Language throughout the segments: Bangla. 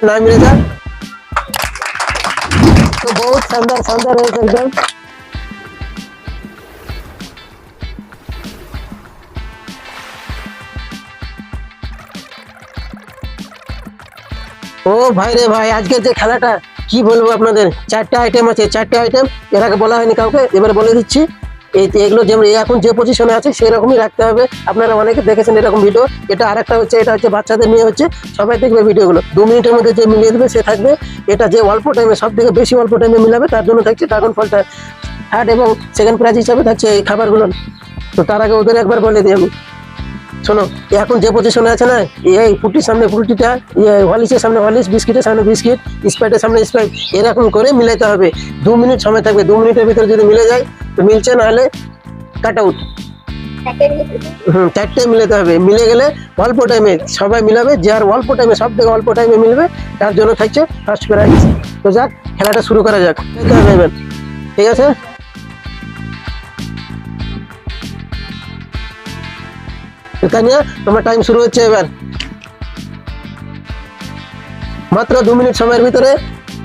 नाम रेजा तो बहुत शानदार शानदार है एकदम ও ভাই রে ভাই আজকের যে খেলাটা কি বলবো আপনাদের চারটে আইটেম আছে চারটে আইটেম এর আগে বলা হয়নি কাউকে এবার বলে দিচ্ছি এই যে এগুলো যেমন এখন যে পজিশনে আছে, সেরকমই রাখতে হবে। আপনারা অনেকে দেখেছেন এরকম ভিডিও এটা আরেকটা হচ্ছে, এটা হচ্ছে বাচ্চাদের নিয়ে হচ্ছে, সবাই দেখবে ভিডিওগুলো দু মিনিটের মধ্যে যে মিলিয়ে দেবে, সে থাকবে। এটা যে অল্প টাইমে সব থেকে বেশি অল্প টাইমে মিলাবে, তার জন্য থাকছে ড্রাগন ফলটা থার্ড এবং সেকেন্ড প্রাইজ হিসাবে থাকছে এই খাবারগুলো। তো তার আগে ওদের একবার বলে দিই আমি। শোনো এখন যে পজিশনে আছে না এই ফুটির সামনে ফুটিটা হলিসের সামনে হলিস, বিস্কিটের সামনে বিস্কিট, স্প্রাইটের সামনে স্প্রাইট, এরকম করে মিলাতে হবে। দু মিনিট সময় থাকবে, দু মিনিটের ভিতরে যদি মিলে যায় মিলছে না হলে কাট আউট হুম চারটে মিলাতে হবে। মিলে গেলে অল্প টাইমে সবাই মিলাবে, যে আর অল্প টাইমে সব থেকে অল্প টাইমে মিলবে, তার জন্য থাকছে ফার্স্ট তো যাক, খেলাটা শুরু করা যাক। ঠিক আছে? তো তানিয়া, তোমার টাইম শুরু হচ্ছে এবার। মাত্র দু মিনিট সময়ের ভিতরে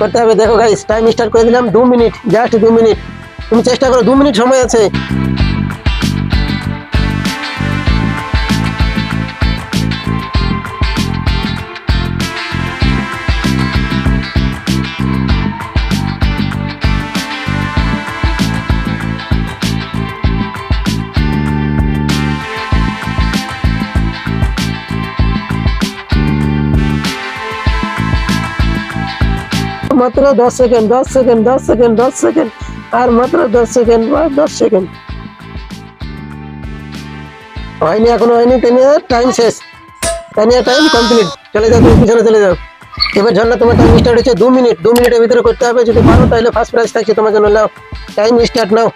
করতে হবে। দেখো গাইস টাইম স্টার্ট করে দিলাম। দু মিনিট জাস্ট দু মিনিট। তুমি চেষ্টা করো, দু মিনিট সময় আছে। মাত্র দশ সেকেন্ড দশ সেকেন্ড দশ সেকেন্ড দশ সেকেন্ড। আর মাত্র দশ সেকেন্ড বা দশ সেকেন্ড হয়নি, এখনও হয়নি টেনিয়া টাইম শেষ। টেনিয়া টাইম কমপ্লিট চলে যাও, তুমি পিছনে চলে যাও। এবার ঝর্ণা, তোমার টাইম স্টার্ট হচ্ছে দু মিনিট দু মিনিটের ভিতরে করতে হবে, যদি পারো তাহলে ফার্স্ট প্রাইজ থাকছে, তোমার জন্য নাও। Time start now.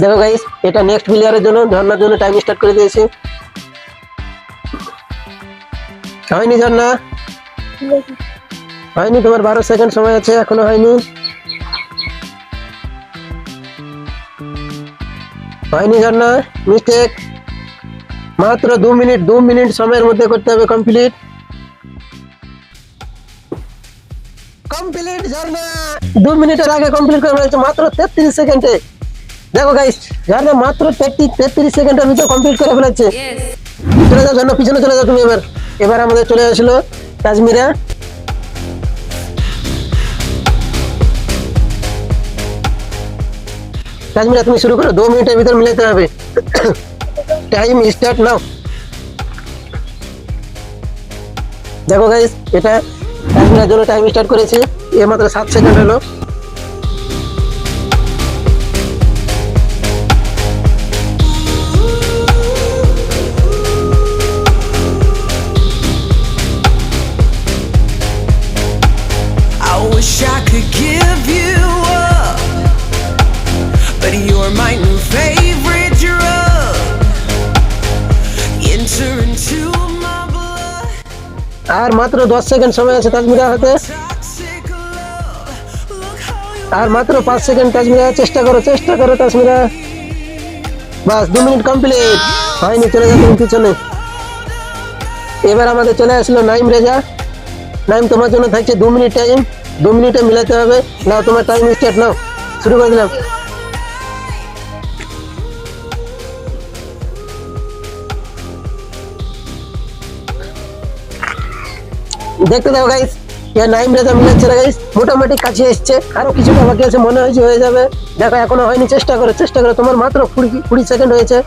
দেখো গাইস এটা নেক্সট প্লেয়ারের জন্য, ঝর্ণার জন্য টাইম স্টার্ট করে দিয়েছি। হয়নি ঝর্ণা? হয়নি, তোমার বারো সেকেন্ড সময় আছে, এখনও হয়নি। হয়নি ঝর্ণা মিস্টেক মাত্র দু মিনিট দু মিনিট সময়ের মধ্যে করতে হবে কমপ্লিট কমপ্লিট ঝর্ণা। দু মিনিটের আগে কমপ্লিট করে ফেলেছে মাত্র তেত্রিশ সেকেন্ডে। দেখো গাইস ঝর্ণা মাত্র তেত্রিশ তেত্রিশ সেকেন্ডের ভিতরে কমপ্লিট করে ফেলেছে। চলে যাও ঝর্ণা পিছনে চলে যাও তুমি এবার। এবার আমাদের চলে আসলো কাশ্মীরা। কাশ্মীরা তুমি শুরু করো, দু মিনিটের ভিতর মিলাতে হবে। Time start now. দেখো গাইস এটা কাশ্মীরের জন্য টাইম স্টার্ট করেছি এ মাত্র সাত সেকেন্ড হলো। আর মাত্র দশ সেকেন্ড সময় আছে কাশ্মীরা হাতে। আর মাত্র পাঁচ সেকেন্ড কাশ্মীরা চেষ্টা করো চেষ্টা করো কাশ্মীরা বাস, দু মিনিট কমপ্লিট। হয়নি, চলে তুমি পিছনে এবার আমাদের চলে আসলো নাইম রেজা। নাইম, তোমার জন্য থাকছে দু মিনিট টাইম দু মিনিটে মিলাতে হবে। নাও, তোমার টাইম স্টার্ট নাও। শুরু করে দিলাম। দেখতে দাও গাইস নাইম রেজা মিলাচ্ছে গাইস মোটামুটি কাছে এসছে। আরও কিছুটা বাকি আছে, মনে হয় যে হয়ে যাবে। দেখো, এখনও হয়নি, চেষ্টা করো চেষ্টা করো। তোমার মাত্র কুড়ি কুড়ি সেকেন্ড হয়েছে।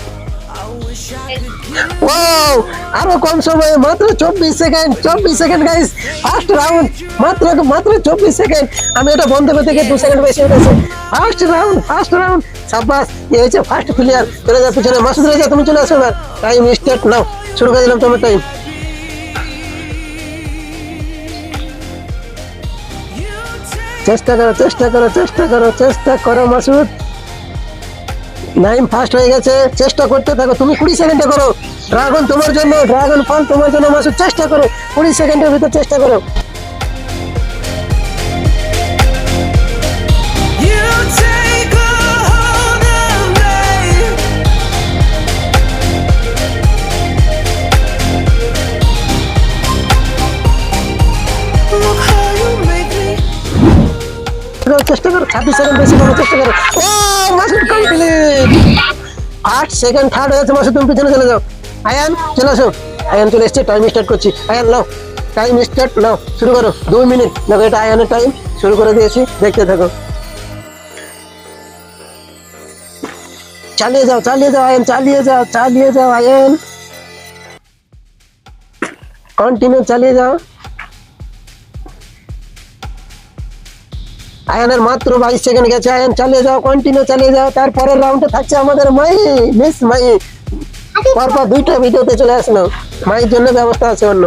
ওয়াও আরও কম সময়ে, মাত্র চব্বিশ সেকেন্ড চব্বিশ সেকেন্ড গাইস ফার্স্ট রাউন্ড মাত্র মাত্র চব্বিশ সেকেন্ড আমি এটা বন্ধ করতে গিয়ে দু সেকেন্ড বেশি গেছে। ফার্স্ট রাউন্ড ফার্স্ট রাউন্ড সাব্বাস, এ হয়েছে ফার্স্ট প্লেয়ার চলে যাও পিছনে মাসুদ রেজা, তুমি চলে আসো এবার টাইম স্টার্ট নাও শুরু করে দিলাম তোমার টাইম চেষ্টা করো চেষ্টা করো চেষ্টা করো চেষ্টা করো, মাসুদ। নাইম ফার্স্ট হয়ে গেছে, চেষ্টা করতে থাকো, তুমি কুড়ি সেকেন্ডে করো। ড্রাগন তোমার জন্য ড্রাগন ফল তোমার জন্য, মাসুদ, চেষ্টা করো। কুড়ি সেকেন্ডের ভিতর চেষ্টা করো। করো, চেষ্টা করো ছাব্বিশ সেকেন্ড বেশি করার চেষ্টা করো। ও মাসুদ কমপ্লিট আট সেকেন্ড থার্ড হয়েছে মাসুদ তুমি পিছনে চলে যাও। আয়ান চলে আসো। আয়ান চলে এসছে টাইম স্টার্ট করছি। Ayan now. Time start now শুরু করো। দুই মিনিট দেখো এটা আয়ানের টাইম শুরু করে দিয়েছি দেখতে থাকো। চালিয়ে যাও চালিয়ে যাও আয়ন চালিয়ে যাও চালিয়ে যাও আয়ন। কন্টিনিউ চালিয়ে যাও। আয়নের মাত্র বাইশ সেকেন্ড গেছে আয়ন চালিয়ে যাও কন্টিনিউ চালিয়ে যাও তারপরের রাউন্ডে থাকছে আমাদের মাই মিস মাই। পরপর দুইটা ভিডিওতে চলে আসলো। মাইয়ের জন্য ব্যবস্থা আছে অন্য।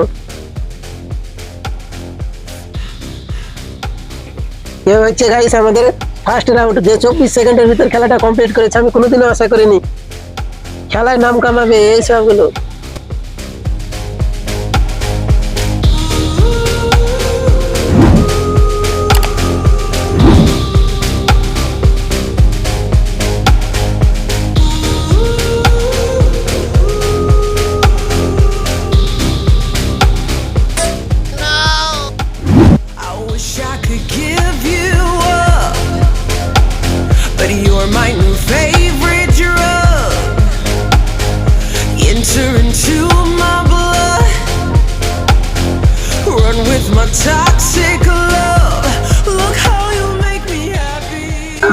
এ হচ্ছে গাইস আমাদের ফার্স্ট রাউন্ড যে চব্বিশ সেকেন্ডের ভিতর খেলাটা কমপ্লিট করেছে আমি কোনোদিনও আশা করিনি। খেলায় নাম কামাবে এই সবগুলো।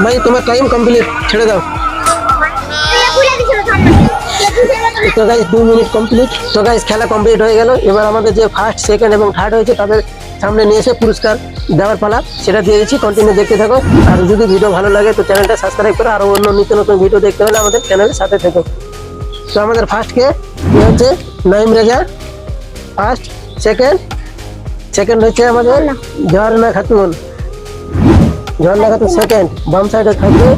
ভাই, তোমার টাইম কমপ্লিট ছেড়ে দাও। তো গাইস দু মিনিট কমপ্লিট তো গাইস খেলা কমপ্লিট হয়ে গেল। এবার আমাদের যে ফার্স্ট সেকেন্ড এবং থার্ড হয়েছে, তাদের সামনে নিয়ে এসে পুরস্কার দেওয়ার পালা। সেটা দিয়ে দিচ্ছি কন্টিনিউ দেখতে থাকো। আর যদি ভিডিও ভালো লাগে, তো চ্যানেলটা সাবস্ক্রাইব করো। আরও অন্য নিত্য নতুন ভিডিও দেখতে হলে আমাদের চ্যানেলের সাথে থেকো। তো আমাদের ফার্স্টকে হচ্ছে Naim Reza. First second second হচ্ছে আমাদের ঝর্ণা খাতুন। ঝর্ণা খাতুন সেকেন্ড বাম সাইডে থাকবে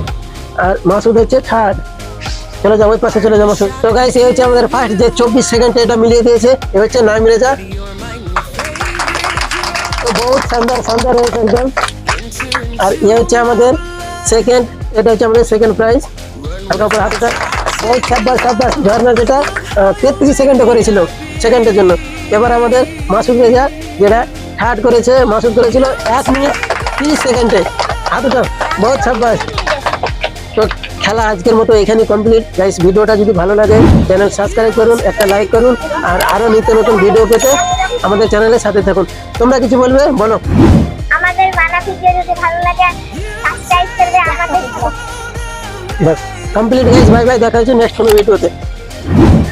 আর মাসুদ হচ্ছে থার্ড চলে যাও ওই পাশে চলে যাও মাসুদ। তো গাইস এই হচ্ছে আমাদের ফার্স্ট যে চব্বিশ সেকেন্ড এটা মিলিয়ে দিয়েছে এ হচ্ছে নাইম রেজা তো বহুত সুন্দর সুন্দর হয়েছে একদম। আর এ হচ্ছে আমাদের সেকেন্ড এটা হচ্ছে আমাদের সেকেন্ড প্রাইজ হালকা উপরে হাতটা। বহুত সাব্বাস সাব্বাস ঝর্ণা যেটা। তেত্রিশ সেকেন্ডে করেছিল সেকেন্ডের জন্য। এবার আমাদের মাসুদ রেজা যেটা থার্ড করেছে মাসুদ করেছিল এক মিনিট তিরিশ সেকেন্ডে হাতটা বহুত সাব্বাস তো খেলা আজকের মতো এখানে কমপ্লিট গাইস ভিডিওটা যদি ভালো লাগে চ্যানেল সাবস্ক্রাইব করুন একটা লাইক করুন আর আরও নিত্য নতুন ভিডিও পেতে আমাদের চ্যানেলের সাথে থাকুন। তোমরা কিছু বলবে? বলো। আমাদের বানা ভিডিও যদি ভালো লাগে সাবস্ক্রাইব করবে আমাদের বাস কমপ্লিট গাইস বাই বাই দেখা হচ্ছে নেক্সট কোনো ভিডিওতে